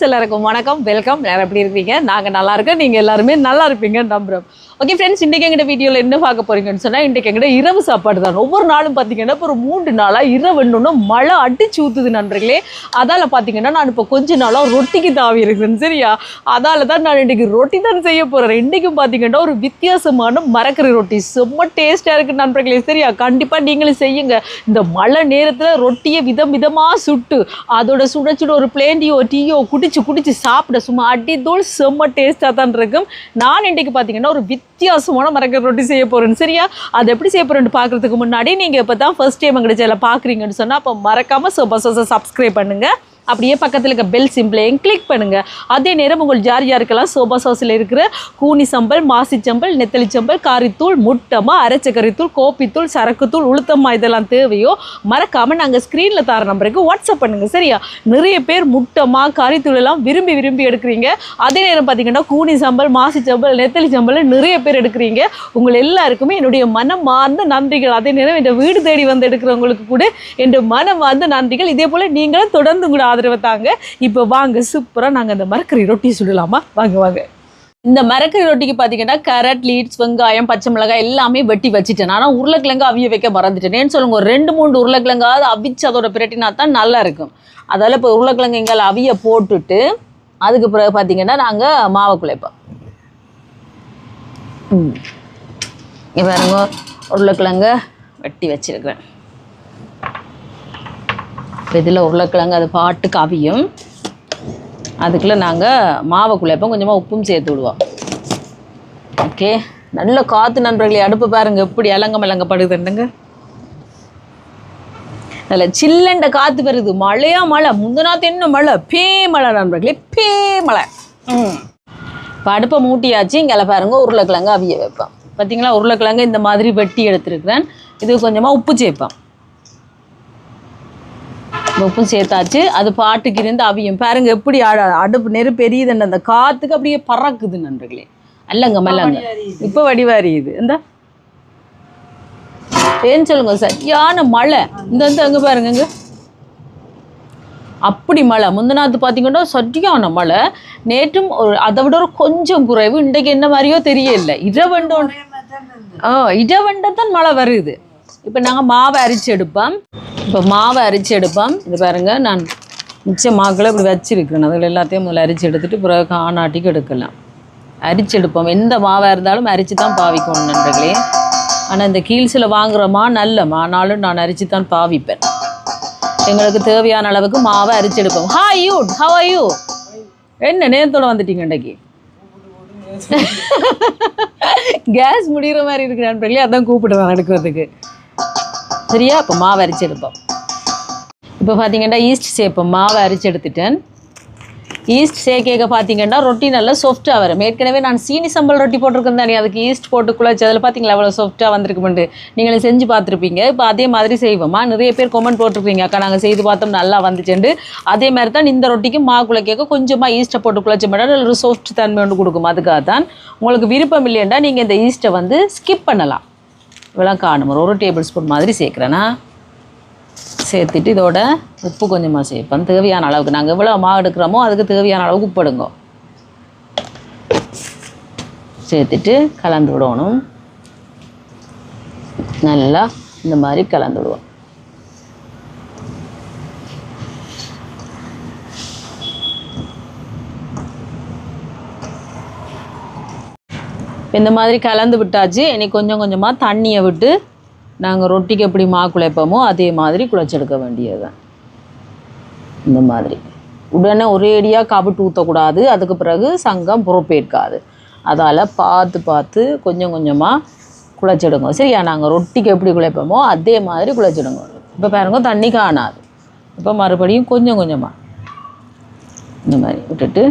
Friends எல்லாருக்கும் வணக்கம் welcome எல்லாரும் எப்படி இருக்கீங்க? நாங்கள் நல்லா இருக்கோம். நீங்கள் எல்லாருமே நல்லா இருப்பீங்க நம்புறோம். ஓகே ஃப்ரெண்ட்ஸ் இன்றைக்கி எங்கிட்ட வீடியோவில் என்ன பார்க்க போறீங்கன்னு சொன்னால் இன்றைக்கி எங்கிட்ட இரவு சாப்பாடு தான். ஒவ்வொரு நாளும் பார்த்தீங்கன்னா இப்போ ஒரு மூன்று நாளாக இரவு மழை அடிச்சு ஊற்றுது நண்பர்களே. அதால் பார்த்தீங்கன்னா நான் இப்போ கொஞ்ச நாளாக ரொட்டிக்கு தாவி இருக்கிறேன். சரியா? அதால் தான் நான் இன்றைக்கி ரொட்டி தான் செய்ய போகிறேன் இன்றைக்கும் பார்த்தீங்கன்னா ஒரு வித்தியாசமான மரக்கறி ரொட்டி. செம்ம டேஸ்ட்டாக இருக்குது நண்பர்களே. சரியா? கண்டிப்பாக நீங்களும் செய்யுங்க. இந்த மழை நேரத்தில் ரொட்டியை விதம் விதமாக சுட்டு அதோட சுட சுட ஒரு பிளேண்டியோ டீயோ குடிச்சு குடிச்சு சாப்பிட சும்மா அடித்தோல் செம்ம டேஸ்ட்டாக தான் இருக்கும். நான் இன்றைக்கு பார்த்தீங்கன்னா ஒரு வித்தியாசமான மரக்கறி ரொட்டி செய்ய போகிறேன் சரியா? அது எப்படி செய்ய போகிறேன்னு பார்க்குறதுக்கு முன்னாடி நீங்கள் இப்போ தான் ஃபர்ஸ்ட் டைம் எங்கிட்ட சேனலை பார்க்குறீங்கன்னு சொன்னால் அப்போ மறக்காமல் சோபா சோசா சப்ஸ்கிரைப் பண்ணுங்கள் அப்படியே பக்கத்தில் இருக்க பெல் சிம்பிளையும் கிளிக் பண்ணுங்கள் அதே நேரம் உங்கள் ஜார்ஜாருக்கெல்லாம் சோபா சாஸில் இருக்கிற கூனி சம்பல் மாசிச்சம்பல் நெத்தலி சம்பல் காரித்தூள் முட்டமா அரைச்சக்கரித்தூள் கோப்பித்தூள் சரக்குத்தூள் உளுத்தம்மா இதெல்லாம் தேவையோ மறக்காமல் நாங்கள் ஸ்க்ரீனில் தர நம்பருக்கு வாட்ஸ்அப் பண்ணுங்கள் சரியா? நிறைய பேர் முட்டமா காரித்தூள் எல்லாம் விரும்பி விரும்பி எடுக்கிறீங்க. அதே நேரம் பார்த்தீங்கன்னா கூனி சம்பல் மாசிச்சம்பல் நெத்தலி சம்பல் நிறைய பேர் எடுக்கிறீங்க. உங்கள் எல்லாருக்குமே என்னுடைய மனம் மார்ந்த நன்றிகள். அதே நேரம் இந்த வீடு தேடி வந்து எடுக்கிறவங்களுக்கு கூட என் மனம் மார்ந்த நன்றிகள். இதே போல் நீங்களும் தொடர்ந்து கூட ஆதரவை தாங்க. இப்போ வாங்க சூப்பராக நாங்கள் அந்த மரக்கறி ரொட்டி சுடலாமா? வாங்க வாங்க. இந்த மரக்கறி ரொட்டிக்கு பார்த்தீங்கன்னா கேரட் லீட்ஸ் வெங்காயம் பச்சை மிளகாய் எல்லாமே வெட்டி வச்சுட்டேன். ஆனால் உருளைக்கிழங்கு அவிய வைக்க மறந்துட்டேன். சொல்லுங்க ஒரு ரெண்டு மூணு உருளைக்கிழங்காவது அவிச்சு அதோட பிரட்டினா தான் நல்லா இருக்கும் அதால் இப்போ உருளைக்கிழங்கு எங்களை அவிய போட்டுட்டு அதுக்கு பிறகு பார்த்தீங்கன்னா நாங்கள் மாவை குழைப்போம். ம். பாருங்க உருளைக்கிழங்க வெட்டி வச்சிருக்கிறேன் இதில் உருளைக்கிழங்கு அது பாட்டு அவியும் அதுக்குள்ளே நாங்கள் மாவை குழைப்போம். கொஞ்சமாக உப்பும் சேர்த்து விடுவோம். ஓகே நல்ல காற்று நண்பர்களே அடுப்பு பாருங்க எப்படி இலங்க மலங்கப்படுதுண்டுங்க நல்ல சில்லண்ட காற்று வருது. மழையா மழை முந்தினாத்து என்ன மழை. பே மழை நண்பர்களே பே மழை. ம். இப்போ அடுப்பை மூட்டியாச்சு இங்கே பாருங்க உருளைக்கிழங்கு அவிய வைப்பேன் பார்த்தீங்களா உருளைக்கிழங்கு இந்த மாதிரி வெட்டி எடுத்துருக்குறேன். இது கொஞ்சமாக உப்பு சேர்ப்பேன் உப்பும் சேர்த்தாச்சு. அது பாட்டுக்கு இருந்து அவியும். பாருங்க எப்படி அடுப்பு நெருப்பு எரியுதுன்னு அந்த காத்துக்கு அப்படியே பறக்குது நண்பர்களே. அல்லங்க மல்லங்க. இப்போ வடிவாரியுது இந்த. ஏன்னு சொல்லுங்க சரியான மழை. இந்த இந்த அங்கே பாருங்க அப்படி மழை. முந்தினாத்து பார்த்தீங்கன்னா சரியான மழை. நேற்றும் ஒரு அதை விட ஒரு கொஞ்சம் குறைவு. இன்றைக்கு என்ன மாதிரியோ தெரியல. இரவண்டோன் ஆ இடவண்டத்தான் மழை வருது. இப்போ நாங்கள் மாவை அரிச்சு எடுப்போம். இப்போ மாவை அரிச்சு எடுப்போம். இது பாருங்கள் நான் மிச்ச மாக்களை இப்படி வச்சிருக்கிறேன். அதில் எல்லாத்தையும் முதல்ல அரிச்சு எடுத்துட்டு பிறகு காணாட்டிக்கு எடுக்கலாம். அரிச்சு எடுப்போம். எந்த மாவாக இருந்தாலும் அரிச்சு தான் பாவிக்கணும் நண்பர்களே. ஆனால் இந்த கீழ்ஸில் வாங்குற மா நல்ல மா. ஆனாலும் நான் அரிச்சு தான் பாவிப்பேன். எங்களுக்கு தேவையான அளவுக்கு மாவை அரிச்சு எடுப்போம். ஹா யூ ஹவ் ஆர் யூ என்ன நேரத்தோட வந்துட்டீங்க இன்றைக்கு? கேஸ் முடிகிற மாதிரி இருக்கு நண்பர்களே. அதான் கூப்பிடுவேன் எடுக்கிறதுக்கு சரியா? இப்போ மாவு அரைச்சி எடுப்போம் இப்போ பார்த்தீங்கன்னா ஈஸ்ட் சேர்ப்போம் மாவை அரைச்சி எடுத்துட்டேன் ஈஸ்ட் சேர்க்க பார்த்தீங்கன்னா ரொட்டி நல்லா சாஃப்ட்டாக வரும். ஏற்கனவே நான் சீனி சம்பல் ரொட்டி போட்டிருக்கேன் தானே அதுக்கு ஈஸ்ட் போட்டு குழச்சி அதில் பார்த்தீங்களா அவ்வளோ சாஃப்ட்டாக வந்திருக்குமெண்டு நீங்களும் செஞ்சு பார்த்துருப்பீங்க. இப்போ அதே மாதிரி செய்வோமா? நிறைய பேர் கமெண்ட் போட்டிருப்பீங்க அக்கா நாங்கள் செய்து பார்த்தோம் நல்லா வந்துச்சுண்டு அதே மாதிரி தான் இந்த ரொட்டிக்கு மா குழைக்க கொஞ்சமாக ஈஸ்ட்டை போட்டு குழச்சி மட்டும் ஒரு சாஃப்ட் தன்மை ஒன்று கொடுக்கும். அதுக்காக தான் உங்களுக்கு விருப்பம் இல்லையண்டா நீங்கள் இந்த ஈஸ்ட்டை வந்து ஸ்கிப் பண்ணலாம். இவ்வளோ ஒரு டேபிள் ஸ்பூன் மாதிரி சேர்க்குறேன்னா சேர்த்துட்டு இதோட உப்பு கொஞ்சமாக சேர்ப்பேன். தேவையான அளவுக்கு. நாங்கள் எவ்வளோ மாவு எடுக்கிறோமோ அதுக்கு தேவையான அளவுக்கு உப்பு எடுங்க. சேர்த்துட்டு கலந்து விடணும். நல்லா இந்த மாதிரி கலந்து விடுவோம். இந்த மாதிரி கலந்து விட்டாச்சு. இனி கொஞ்சம் கொஞ்சமாக தண்ணியை விட்டு நாங்கள் ரொட்டிக்கு எப்படி மா குழைப்போமோ அதே மாதிரி குழைச்செடுக்க வேண்டியதுதான். இந்த மாதிரி. உடனே ஒரேடியாக கபட்டு ஊற்றக்கூடாது அதுக்கு பிறகு சங்கம் பொறுப்பேற்காது. அதால் பார்த்து பார்த்து கொஞ்சம் கொஞ்சமாக குழைச்சிடுங்க. சரியா? நாங்கள் ரொட்டிக்கு எப்படி குழைப்போமோ அதே மாதிரி குழைச்சிடுங்க. இப்போ பாருங்க தண்ணி காணாது. இப்போ மறுபடியும் கொஞ்சம் கொஞ்சமாக இந்த மாதிரி விட்டுட்டு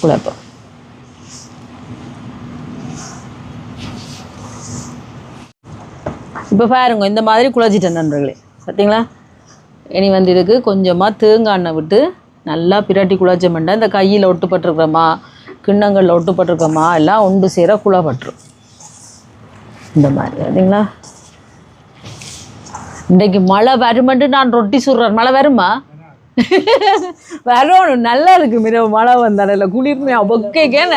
குழைப்போம். இப்போ பாருங்க இந்த மாதிரி குழச்சிட்டேன் நண்பர்களே. பார்த்தீங்களா இனி வந்து இதுக்கு கொஞ்சமாக தேங்காய் எண்ணெய் விட்டு நல்லா பிரட்டி குழச்சமெண்டா இந்த கையில் ஒட்டுப்பட்டிருக்கிறோமா கிண்ணங்களில் ஒட்டுப்பட்டிருக்கோமா எல்லாம் ஒன்று சேர குழப்பட்டுரும். இந்த மாதிரி பார்த்தீங்களா இன்றைக்கு மழை வருமென்று நான் ரொட்டி சுடுறேன். மழை வருமா? வரணும் நல்லா இருக்கு மிர மழை வந்தாடல குளிர்மையா பொக்கைக்கேன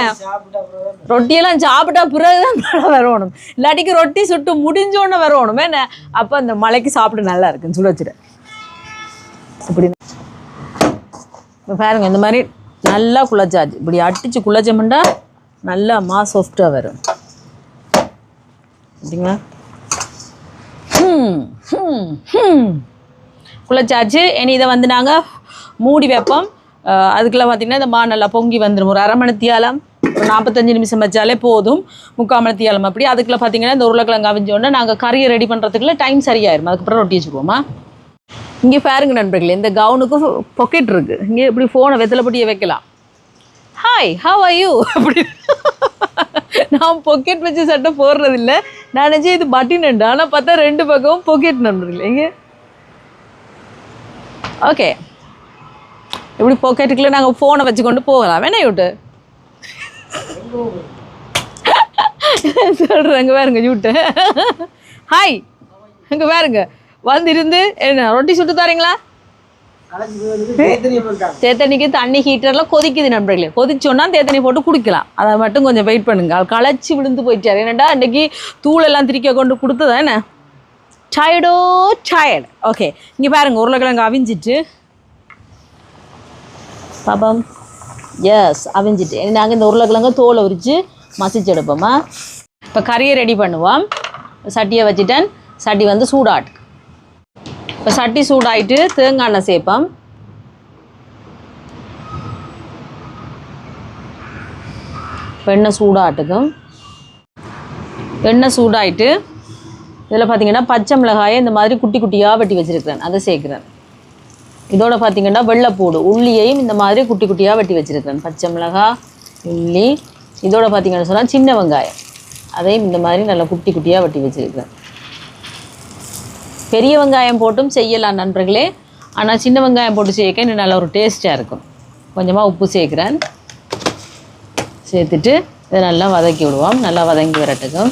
ரொட்டியெல்லாம் சாப்பிட்டா பிறகுதான் மழை வரணும். இல்லாட்டிக்கு ரொட்டி சுட்டு முடிஞ்சோடனே வரணும். என்ன? அப்போ அந்த மழைக்கு சாப்பிட நல்லா இருக்குன்னு சுட வச்சுட்டேன் இப்படி. இப்போ பாருங்க இந்த மாதிரி நல்லா குழச்சாச்சு. இப்படி அடிச்சு குழச்சமுண்டா நல்லா மா சாஃப்டாக வரும். சரிங்களா ஹம், ஹம், ஹம். குழச்சாச்சு இனி இதை வந்து நாங்கள் மூடி வைப்போம். அதுக்குள்ளே அதுக்குள்ள பார்த்தீங்கன்னா இந்த மா நல்லா பொங்கி வந்துடும் ஒரு அரை மணி தியாலம் ஒரு நாற்பத்தஞ்சு நிமிஷம் வச்சாலே போதும். முக்கால் மணித்தியாலம் அப்படி. அதுக்குள்ள பார்த்தீங்கன்னா இந்த உருளைக்கிழங்கு அவிஞ்சோடனே நாங்கள் கறியை ரெடி பண்ணுறதுக்குள்ள டைம் சரியாயிரும். அதுக்கப்புறம் ரொட்டி வச்சுருவோமா இங்கே பாருங்க நண்பர்களே இந்த கவுனுக்கு பொக்கெட் இருக்கு. இங்கே இப்படி ஃபோனை வெத்தலைப்பட்டியை வைக்கலாம். ஹாய் ஹவ் ஆர் யூ அப்படி. நான் பொக்கெட் வச்சு சட்டை போடுறதில்ல. நான் நினச்சி இது பட்டின் ஆனால் பார்த்தா ரெண்டு பக்கமும் பொக்கெட் நண்பர்களே. இங்கே ஓகே இப்படி பாக்கெட்டுக்குள்ள நாங்கள் ஃபோனை வச்சு கொண்டு போகலாம். வேணா யூட்டு. சொல்கிறேன் பாருங்க யூட்டு. ஹாய் இங்கே பாருங்க. வந்திருந்து என்ன ரொட்டி சுட்டு தரீங்களா? தேத்தண்ணிக்கு தண்ணி ஹீட்டர்லாம் கொதிக்குது நண்பர்களே. கொதிச்சோன்னா தேத்தண்ணி போட்டு குடிக்கலாம். அதை மட்டும் கொஞ்சம் வெயிட் பண்ணுங்க. களைச்சி விழுந்து போயிட்டார். என்னடா இன்னைக்கு தூளெல்லாம் திரிக்க கொண்டு கொடுத்ததா என்ன? டயர்டோ டயர்டு oh, ஓகே இங்கே பாருங்கள் உருளைக்கிழங்கு அவிஞ்சிட்டு. பாப்பம் எஸ் அவிஞ்சிட்டு. நாங்கள் இந்த உருளைக்கிழங்கு தோலை உரித்து மசிச்சு எடுப்போமா? இப்போ கறியை ரெடி பண்ணுவோம். சட்டியை வச்சுட்டேன். சட்டி வந்து சூடாட்டு. இப்போ சட்டி சூடாயிட்டு தேங்காய் எண்ணெய் சேர்ப்போம். இப்போ எண்ணெய் சூடாட்டுக்கும். எண்ணெய் சூடாயிட்டு இதில் பார்த்தீங்கன்னா பச்சை மிளகாயை இந்த மாதிரி குட்டி குட்டியாக வெட்டி வச்சுருக்கிறேன். அதை சேர்க்குறேன். இதோட பார்த்தீங்கன்னா வெள்ளைப்பூடு உள்ளியையும் இந்த மாதிரி குட்டி குட்டியாக வெட்டி வச்சுருக்கிறேன். பச்சை மிளகாய் உள்ளி இதோட பார்த்தீங்கன்னு சொன்னால் சின்ன வெங்காயம். அதையும் இந்த மாதிரி நல்லா குட்டி குட்டியாக வெட்டி வச்சுருக்கிறேன். பெரிய வெங்காயம் போட்டும் செய்யலாம் நண்பர்களே. ஆனால் சின்ன வெங்காயம் போட்டு சேர்க்க இன்னும் நல்ல ஒரு டேஸ்ட்டாக இருக்கும். கொஞ்சமாக உப்பு சேர்க்குறேன். சேர்த்துட்டு இதை நல்லா வதக்கி விடுவோம். நல்லா வதங்கி வரட்டுக்கும்.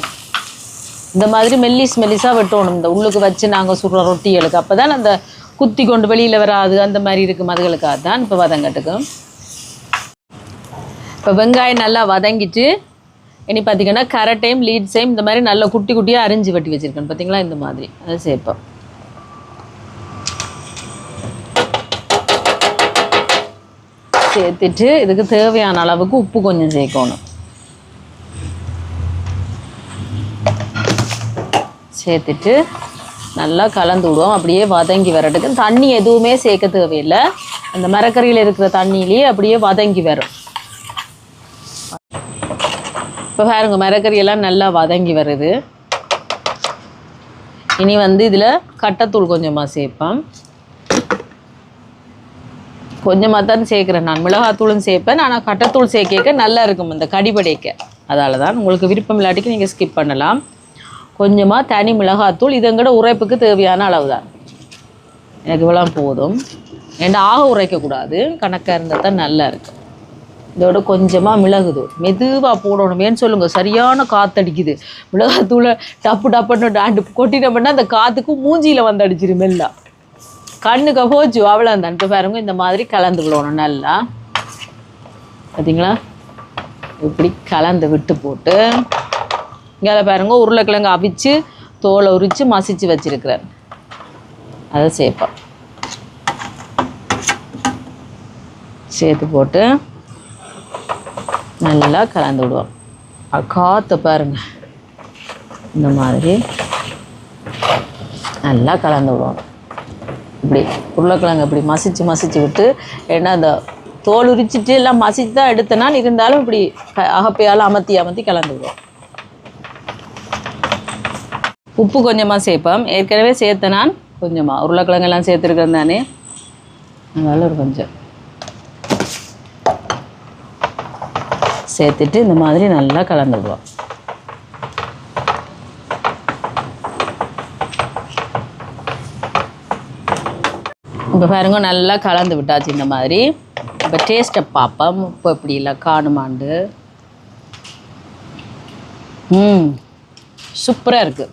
இந்த மாதிரி மெல்லிஸ் மெல்லிஸாக வெட்டணும். இந்த உள்ளுக்கு வச்சு நாங்கள் சுடுற ரொட்டிகளுக்கு. அப்போ தான் அந்த குத்தி கொண்டு வெளியில் வராது. அந்த மாதிரி இருக்கும் அதுகளுக்காக தான் இப்போ வதங்கட்டுக்கும் இப்போ வெங்காயம் நல்லா வதங்கிட்டு இனி பார்த்தீங்கன்னா கரட்டையும் லீட்ஸையும் இந்த மாதிரி நல்லா குட்டி குட்டியாக அரிஞ்சு வெட்டி வச்சுருக்கேன் பார்த்தீங்களா இந்த மாதிரி. அதை சேர்ப்போம் சேர்த்துட்டு இதுக்கு தேவையான அளவுக்கு உப்பு கொஞ்சம் சேர்க்கணும். சேர்த்துட்டு நல்லா கலந்து விடுவோம். அப்படியே வதங்கி வரட்டுக்கு தண்ணி எதுவுமே சேர்க்க தேவையில்லை. அந்த மரக்கறியில் இருக்கிற தண்ணியிலேயே அப்படியே வதங்கி வரும். இப்போ பாருங்க மரக்கறியெல்லாம் நல்லா வதங்கி வருது. இனி வந்து இதில் கட்டத்தூள் கொஞ்சமாக சேர்ப்பேன் கொஞ்சமாக தான் சேர்க்குறேன் நான். மிளகாத்தூளும் சேர்ப்பேன். ஆனால் கட்டத்தூள் சேர்க்க நல்லா இருக்கும். இந்த கடிபடைக்க. அதால் தான் உங்களுக்கு விருப்பம் இல்லாட்டிக்கு நீங்கள் ஸ்கிப் பண்ணலாம். கொஞ்சமாக தனி மிளகாத்தூள். இது எங்கட உரைப்புக்கு தேவையான அளவு தான் எனக்கு இவ்வளோ போதும். ஏன்னா ஆக உரைக்கக்கூடாது கணக்காக இருந்தால் தான் நல்லா இருக்கும் இதோட கொஞ்சமாக மிளகுதூள். மெதுவாக போடணும் ஏன்னு சொல்லுங்கள் சரியான காற்றடிக்குது மிளகாத்தூளை டப்பு டப்புன்னு டாண்டு கொட்டிட்டோம்னா அந்த காற்றுக்கு மூஞ்சியில் வந்து அடிச்சிடும் மெல்லா. கண்ணுக்கு போச்சு. அவ்வளோ அந்த பாருங்க இந்த மாதிரி கலந்து விடணும் நல்லா. பார்த்தீங்களா இப்படி கலந்து விட்டு போட்டு இங்கே அதை பாருங்க உருளைக்கிழங்கு அவிச்சு தோலை உரித்து மசிச்சு வச்சிருக்கிறேன் அதை சேர்ப்போம். சேர்த்து போட்டு நல்லா கலந்து விடுவோம். காற்று காற்றை பாருங்க. இந்த மாதிரி நல்லா கலந்து விடுவோம். இப்படி உருளைக்கிழங்கு இப்படி மசிச்சு மசிச்சு விட்டு ஏன்னா அந்த தோல் உரிச்சிட்டு எல்லாம் மசித்து தான் எடுத்தனா இருந்தாலும் இப்படி அகப்பையால் அமர்த்தி அமர்த்தி கலந்து விடுவோம். உப்பு கொஞ்சமாக சேர்ப்போம் ஏற்கனவே சேர்த்த நான். கொஞ்சமாக உருளைக்கிழங்கெல்லாம் சேர்த்துருக்கேன் தானே அதனால ஒரு கொஞ்சம். சேர்த்துட்டு இந்த மாதிரி நல்லா கலந்து விடுவோம் இப்போ பாருங்க நல்லா கலந்து விட்டாச்சு இந்த மாதிரி. இப்போ டேஸ்ட்டை பார்ப்போம். உப்பு எப்படி இல்லை காணுமாண்டு. ம். சூப்பராக இருக்குது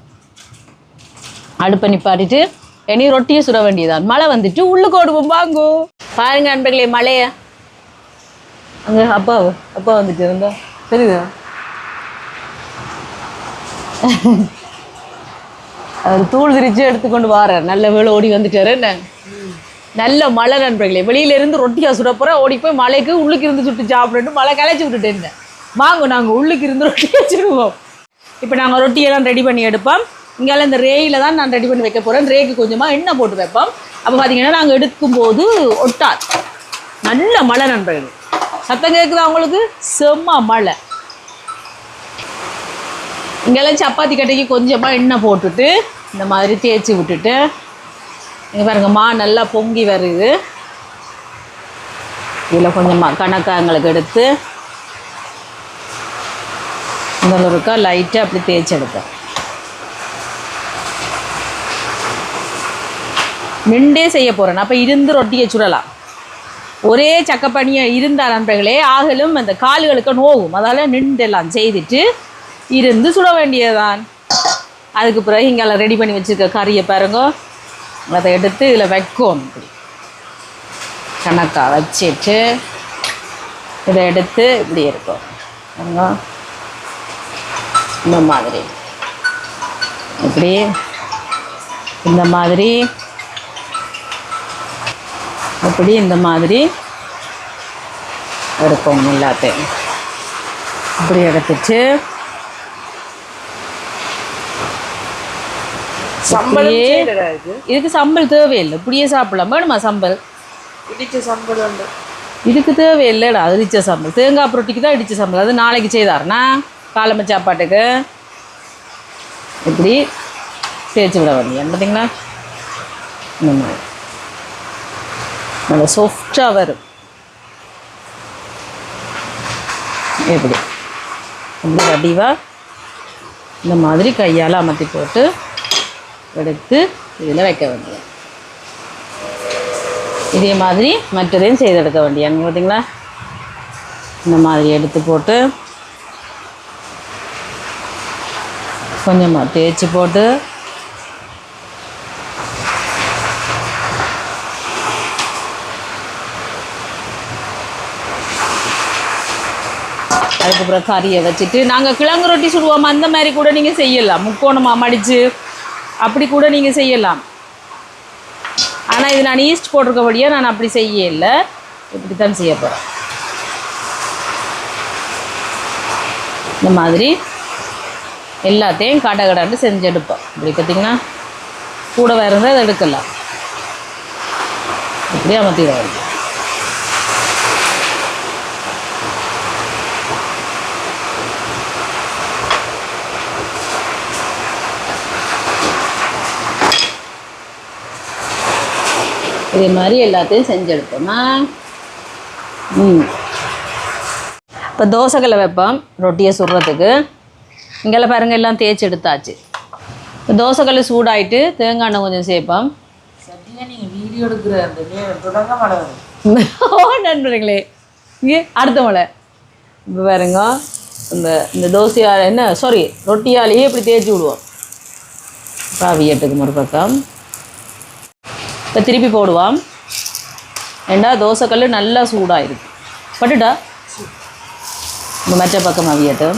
அடுப்பை நிப்பாட்டிட்டு இனி ரொட்டியை சுட வேண்டியதான் மழை வந்துட்டு உள்ளுக்கு ஓடுவோம் வாங்கோ. பாருங்க நண்பர்களே மழைய. அங்க அப்பா அப்பா வந்துட்டு இருந்தா? தெரியுதா? அவர் தூள் திரிச்சு எடுத்துக்கொண்டு வாரார். நல்ல வேலை ஓடி வந்துட்டாரு என்ன? நல்ல மழை நண்பர்களே வெளியிலேருந்து இருந்து ரொட்டியா சுட போகிற ஓடி போய் மலைக்கு உள்ளுக்கு இருந்து சுட்டு சாப்பிடுட்டு மழை கலைச்சி விட்டுட்டேன் வாங்க நாங்க உள்ளுக்கு இருந்து ரொட்டி சுடுவோம். இப்போ நாங்கள் ரொட்டியெல்லாம் ரெடி பண்ணி எடுப்போம். இங்கெல்லாம் இந்த ரேயில் தான் நான் ரெடி பண்ணி வைக்க போகிறேன் ரேக்கு கொஞ்சமாக எண்ணெய் போட்டு வைப்போம். அப்போ பார்த்தீங்கன்னா நாங்கள் எடுக்கும்போது ஒட்டாது. நல்ல மழை நண்பர்கள். சத்தம் கேட்குதா உங்களுக்கு? செம்ம மழை. இங்கெல்லாம் சப்பாத்தி கட்டைக்கு கொஞ்சமாக எண்ணெய் போட்டுட்டு இந்த மாதிரி தேய்ச்சி விட்டுட்டு இங்கே பாருங்க மா நல்லா பொங்கி வருது. இதில் கொஞ்சமாக கணக்காங்களுக்கு எடுத்து இந்த ஒருக்கா லைட்டாக அப்படி தேய்ச்சி எடுப்பேன் நின்றே செய்ய போகிறேன் அப்போ இருந்து ரொட்டியை சுடலாம். ஒரே சக்கப்பணியை இருந்தால் நண்பர்களே ஆகலும் அந்த கால்களுக்கு நோகும் அதால் நின்றெல்லாம் செய்துட்டு இருந்து சுட வேண்டியதுதான். அதுக்கு பிறகு இங்கே ரெடி பண்ணி வச்சுருக்க கறியை பாருங்க. அதை எடுத்து இதில் வைக்கும். இப்படி கணக்காக வச்சுட்டு இதை எடுத்து இப்படி இருக்கும். பாருங்க. இந்த மாதிரி. இப்படி. இந்த மாதிரி. இப்படி இந்த மாதிரி எடுப்போம் எல்லாத்தையும் இப்படி எடுத்துட்டு இப்படியே- இதுக்கு சம்பல் தேவையில்லை. இப்படியே சாப்பிடலாம். வேணுமா சம்பல் இடிச்ச சம்பளம் உண்டு. இதுக்கு தேவையில்லைடா. அது இடிச்ச சம்பல் தேங்காய் புரட்டிக்கு தான் இடிச்ச சம்பல் அது நாளைக்கு செய்தாருண்ணா காலம்ப சாப்பாட்டுக்கு இப்படி தேய்ச்சி விட வேண்டிய பார்த்தீங்களா இந்த மாதிரி. நல்லா சாஃப்டாக வரும் எப்படி ரொம்ப வடிவாக இந்த மாதிரி கையால் அமர்த்தி போட்டு எடுத்து இதில் வைக்க வேண்டியது இதே மாதிரி மற்றதையும் செய்தெடுக்க வேண்டியாங்க பார்த்தீங்களா இந்த மாதிரி எடுத்து போட்டு கொஞ்சமாக தேய்ச்சி போட்டு அதுக்கப்புறம் கறியை வச்சுட்டு நாங்கள் கிழங்கு ரொட்டி சுடுவோம்? அந்த மாதிரி கூட நீங்கள் செய்யலாம். முக்கோணமாக மடித்து அப்படி கூட நீங்கள் செய்யலாம். ஆனால் இது நான் ஈஸ்ட் போட்டிருக்கபடியாக நான் அப்படி செய்யல. இப்படி தான் செய்ய போகிறேன் இந்த மாதிரி எல்லாத்தையும் கடை கடாண்டு செஞ்சு எடுப்பேன் இப்படி பார்த்தீங்கன்னா கூட வேறு இருந்தால் அதை எடுக்கலாம். இப்படி அமர்த்திட இதே மாதிரி எல்லாத்தையும் செஞ்சு எடுப்போமா ம். இப்போ தோசைக்கல்லை வைப்போம் ரொட்டியை சுடுறதுக்கு. இங்கெல்லாம் பாருங்க எல்லாம் தேய்ச்சி எடுத்தாச்சு. இப்போ தோசைக்கல் சூடாயிட்டு தேங்காய் எண்ணெய் கொஞ்சம் சேர்ப்போம். ஓ நண்பர்களே. இங்கே அடுத்த மலை இப்போ பாருங்க இந்த இந்த தோசையால் என்ன சாரி ரொட்டியாலேயே இப்படி தேய்ச்சி விடுவோம். பாவியட்டுக்கு ஒரு பக்கம் இப்போ திருப்பி போடுவான் ஏண்டா தோசைக்கல் நல்லா சூடாக இருக்குது பட்டுட்டா? இந்த மற்ற பக்கம் அவியட்டு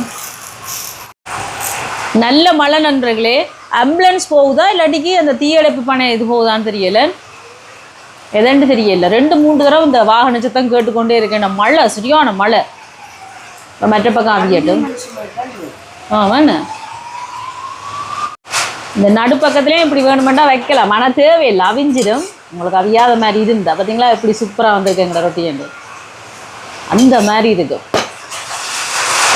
நல்ல மழை நண்பர்களே ஆம்புலன்ஸ் போகுதா இல்லாட்டிக்கு அந்த தீயணைப்பு பணம் இது போகுதான்னு தெரியல. எதன்னு தெரியல. ரெண்டு மூணு தடவை இந்த வாகன சத்தம் கேட்டுக்கொண்டே இருக்கேன். மழை சரியான மழை. இப்போ மற்ற பக்கம் அவியட்டும். ஆமாண்ண இந்த நடுப்பக்கத்துலேயும் இப்படி வேணுமெண்டா வைக்கலாம். ஆனால் தேவையில்லை. அவிஞ்சிடும். உங்களுக்கு அவியாத மாதிரி இருந்தா பார்த்தீங்களா எப்படி சூப்பராக வந்திருக்குங்கிற ரொட்டியண்டு அந்த மாதிரி இருக்கு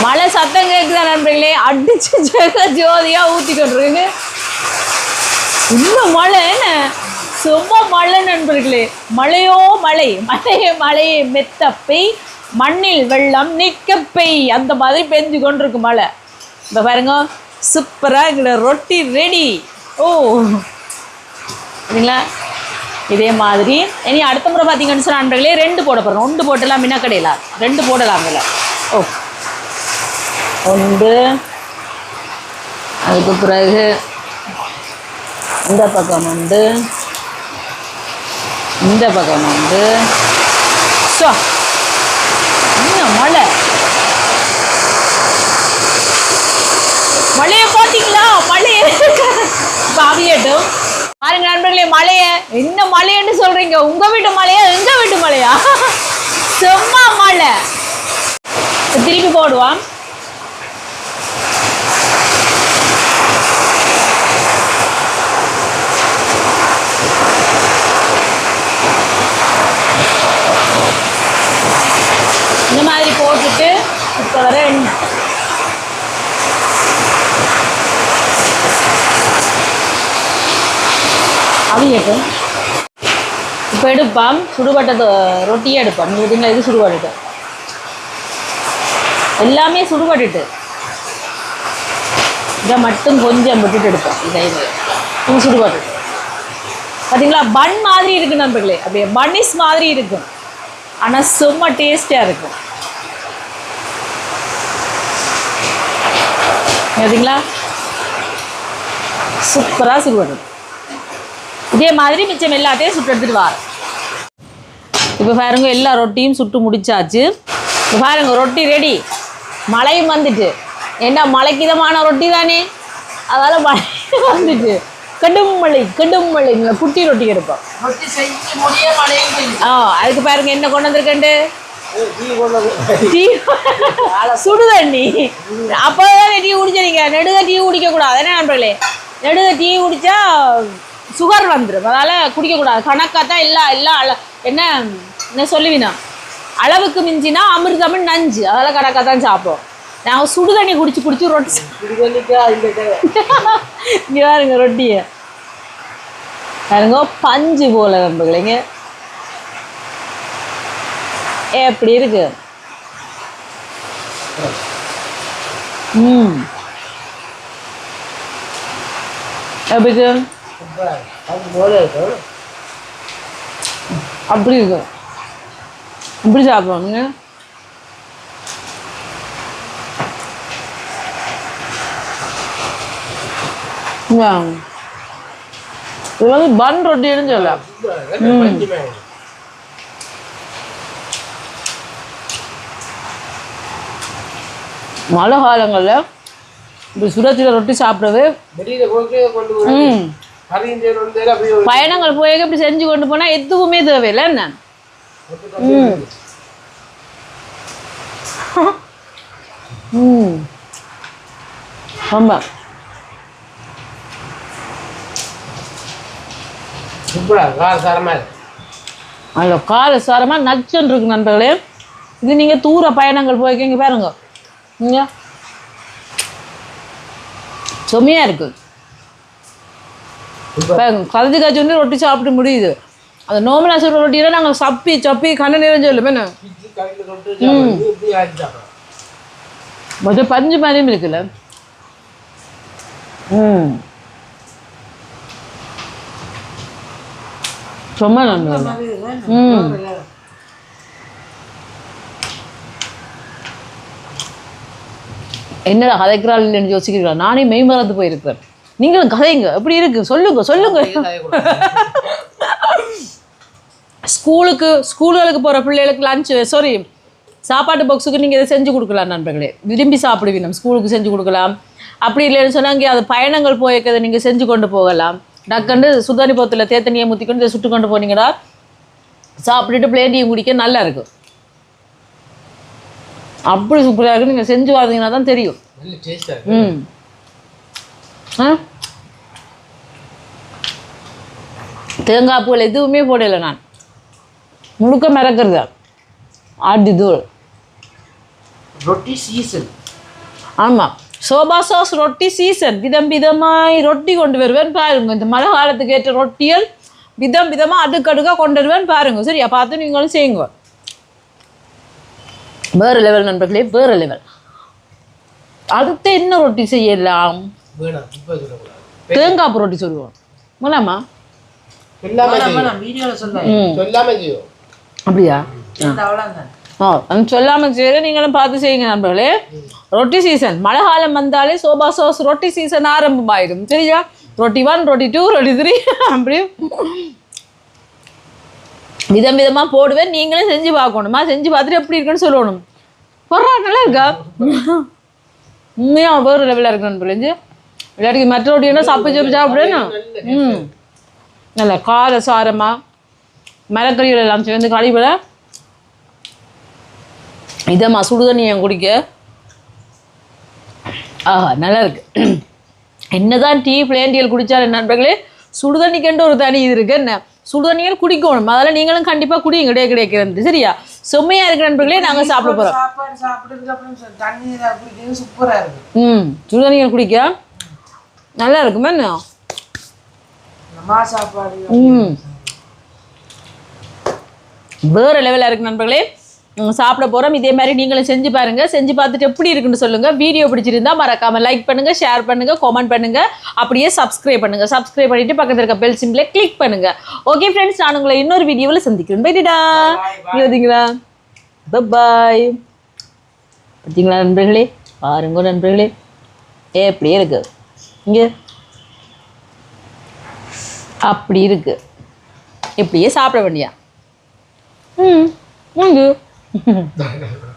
மழை சத்தம் கேட்குதா நண்பர்களே? அடிச்சு ஜெக ஜோதியா ஊற்றி கொண்டிருக்கு இன்னும் மழை என்ன? சும்மா மழை நண்பர்களே. மழையோ மழை. மழையே மழையே மெத்த பெய். மண்ணில் வெள்ளம் நிற்க பெய். அந்த மாதிரி பெஞ்சு கொண்டிருக்கு மழை. இப்போ பாருங்க. சூப்பராக எங்களோட ரொட்டி ரெடி ஓ. சரிங்களா? இதே மாதிரி. இனி அடுத்த முறை பார்த்தீங்கன்னு சொன்ன ரெண்டு போட போகிறோம் ஒன்று போட்டலாம் மின்ன கடையில். ரெண்டு போடலாம் இதில். ஓ. ஒன்று. அதுக்கு பிறகு இந்த பக்கம் உண்டு இந்த பக்கம் வந்து ஸோ என்ன மழை மழையை பார்த்தீங்களா மழையை பாவியட்டும் பாருங்க நண்பர்களே மலைய என்ன மலையன்னு சொல்றீங்க? உங்க வீட்டு மலையா எங்க வீட்டு மலையா? செம்ம மலை. திருப்பி போடுவான் இந்த மாதிரி போட்டுட்டு இப்போ வர எண்ணெய் இப்போ எடுப்பாம். சுடுபட்டது ரொட்டியே எடுப்பாம். நீங்கள் பார்த்தீங்களா இது சுடுபட்டு எல்லாமே சுடுபட்டுட்டு. இதை மட்டும் கொஞ்சம் விட்டுட்டு எடுப்போம். இதை இது. இது சுடுபட்டு பார்த்தீங்களா பன் மாதிரி இருக்கு நண்பர்களே. அப்படியே பன்னிஸ் மாதிரி இருக்கும். ஆனால் செம்ம டேஸ்டியாக இருக்கும். பார்த்தீங்களா சூப்பராக சுடுபட்டு இதே மாதிரி மிச்சம் எல்லாத்தையும் சுட்டு எடுத்துட்டு வாரேன் இப்போ பாருங்க எல்லா ரொட்டியும் சுட்டு முடிச்சாச்சு. இப்போ பாருங்க ரொட்டி ரெடி மழையும் வந்துட்டு. என்ன மழைக்கிதமான ரொட்டி தானே? அதனால் மழை வந்துட்டு. கடும் மழை கடும் மழை. குட்டி ரொட்டி எடுப்போம். ஆ அதுக்கு பாருங்க என்ன கொண்டு வந்திருக்கேன்ட்டு? டீ சுடு தண்ணி அப்போதான் டீ குடிச்சிருங்க நெடுக டீ குடிக்கக்கூடாது. என்ன நண்பர்களே? நெடுக டீ குடிச்சா சுகர் வந்துடும் அதனால் குடிக்கக்கூடாது. கணக்காக தான் எல்லா எல்லா அள என்ன என்ன சொல்லுவீனா அளவுக்கு மிஞ்சினா அமிர்தமும் நஞ்சு. அதெல்லாம் கணக்காக தான் சாப்பிடுவோம் நாங்கள் சுடு தண்ணி குடிச்சு குடிச்சு ரொட்டி இங்கே பாருங்க ரொட்டியை. பாருங்க பஞ்சு போல நண்பர்களேங்க எப்படி இருக்கு. ம். எப்படி இருக்கு? அப்படி இருக்கு. இப்படி சாப்பிடுவாங்க இது வந்து பன் ரொட்டின்னு சொல்லலாம் மழை காலங்களில் இப்படி சுட சுட ரொட்டி சாப்பிடவே ம். பயணங்கள் போய் இப்படி செஞ்சு கொண்டு போனால் எதுவுமே தேவையில்லை என்ன? ம். ம். ஆமாம் அதில் கார சாரமாக நச்சுன்னு இருக்கு நண்பர்களே. இது நீங்கள் தூர பயணங்கள் போய்க்கிங்க பாருங்க. இங்க. செம்மையாக இருக்குது பாருங்க கலந்து காய்ச்சி வந்து ரொட்டி சாப்பிட்டு முடியுது. அந்த நோமலா சொல்கிற ரொட்டியெல்லாம் நாங்கள் சப்பி சப்பி கண்ண நிறைஞ்சு ஆச்சு சாப்பிடலாம் மொத்தம் பஞ்சு மாதிரியும் இருக்குல்ல? ம். சும்மா நல்லா ம். என்னடா கதைக்கிறாள் இல்லைன்னு யோசிக்கிறீங்களா நானே மெய் மறந்து போயிருக்கிறேன். நீங்களும் கதைங்க. எப்படி இருக்கு? சொல்லுங்க சொல்லுங்க. ஸ்கூலுக்கு ஸ்கூல்களுக்கு போகிற பிள்ளைகளுக்கு லஞ்ச் சாரி சாப்பாட்டு பாக்ஸுக்கு நீங்கள் இதை செஞ்சு கொடுக்கலாம் நண்பர்களே. விரும்பி சாப்பிடுவீங்க ஸ்கூலுக்கு செஞ்சு கொடுக்கலாம். அப்படி இல்லைன்னு சொன்னா இங்கே அது பயணங்கள் போயிருக்கிறத நீங்கள் செஞ்சு கொண்டு போகலாம். டக்குண்டு சுதாரி போத்தில் தேத்தனியை முத்திக்கொண்டு இதை சுட்டு கொண்டு போனீங்கன்னா சாப்பிட்டுட்டு பிளேட்டியும் குடிக்க நல்லா இருக்கும். அப்படி சூப்பராக இருக்கு நீங்கள் செஞ்சு பார்த்தீங்கன்னா தான் தெரியும். ம். தேங்காய் பூவில் எதுவுமே போடலை நான். முழுக்க மிதக்கிறது? ஆடி தூள். ரொட்டி சீசன் ஆமாம் சோபா சாஸ் ரொட்டி சீசன் விதம் விதமாய் ரொட்டி கொண்டு வருவேன் பாருங்க. இந்த மழை காலத்துக்கு ஏற்ற ரொட்டிகள் விதம் விதமாக அடுக்கடுக்காக கொண்டு வருவேன் பாருங்க. சரியா? பார்த்து நீங்களும் செய்யுங்க. வேறு லெவல் நண்பர்களே வேறு லெவல் அடுத்து என்ன ரொட்டி செய்யலாம்? வேணாம் இப்போ சொல்லக்கூடாது. தேங்காய் பூ ரொட்டி சொல்லுவோம். போலாமா சொல்லாம செய்யும் நான் வீடியோல சொன்னேன். ம். சொல்லாம செய்யும் அப்படியா? ஆ. சொல்லாமல் செய்கிற நீங்களும் பார்த்து செய்யுங்க நண்பர்களே. ரொட்டி சீசன். மழை காலம் வந்தாலே சோபா சாஸ் ரொட்டி சீசன் ஆரம்பமாயிடும் சரியா? ரொட்டி ஒன் ரொட்டி டூ ரொட்டி த்ரீ அப்படி. விதம் விதமா போடுவேன். நீங்களும் செஞ்சு பார்க்கணுமா? செஞ்சு பார்த்துட்டு எப்படி இருக்குன்னு சொல்லணும். பொறா நல்லா இருக்கா? உண்மையா வேறு லெவலில் இருக்கு நண்பர்களே. இல்லாட்டி மற்றவடினா சாப்பிட்டு சொல்லி சாப்பிடுறேன்னா? ம். நல்ல கார சாரமா மரக்கறிகள் எல்லாம் சேர்ந்து கழிவுல இதம்மா சுடுதண்ணி என் குடிக்க? ஆஹா நல்லா இருக்கு. என்னதான் டீ பிளேண்டியல் குடிச்சாலும் நண்பர்களே சுடுதண்ணிக்கண்டு ஒரு தனி இது இருக்கு. என்ன? சுடுதண்ணிகள் குடிக்கணும். அதெல்லாம் நீங்களும் கண்டிப்பா குடிங்க கிடையாது கிடைக்கிறது சரியா? செம்மையா இருக்கு நண்பர்களே நாங்க சாப்பிட இருக்கு. ம். சுடுதண்ணிகள் குடிக்க? நல்லா இருக்குமே என்ன ம். வேற லெவலில் இருக்கு நண்பர்களே. சாப்பிட போறோம். இதே மாதிரி நீங்களும் செஞ்சு பாருங்க. செஞ்சு பார்த்துட்டு எப்படி இருக்குன்னு சொல்லுங்க. வீடியோ பிடிச்சிருந்தா மறக்காம லைக் பண்ணுங்க ஷேர் பண்ணுங்க கமெண்ட் பண்ணுங்க. அப்படியே சப்ஸ்கிரைப் பண்ணுங்க. சப்ஸ்கிரைப் பண்ணிட்டு பக்கத்துல இருக்க பெல் சிம்பிளை கிளிக் பண்ணுங்க. ஓகே ஃப்ரெண்ட்ஸ் நான் உங்களை இன்னொரு வீடியோவில் சந்திக்கிறேன். பைட்டா பார்த்தீங்களா பாய் பார்த்தீங்களா நண்பர்களே? பாருங்க நண்பர்களே. ஏ அப்படியே இருக்கு. இங்கே. அப்படி இருக்கு. இப்படியே சாப்பிட வேண்டியா ம் உண்டு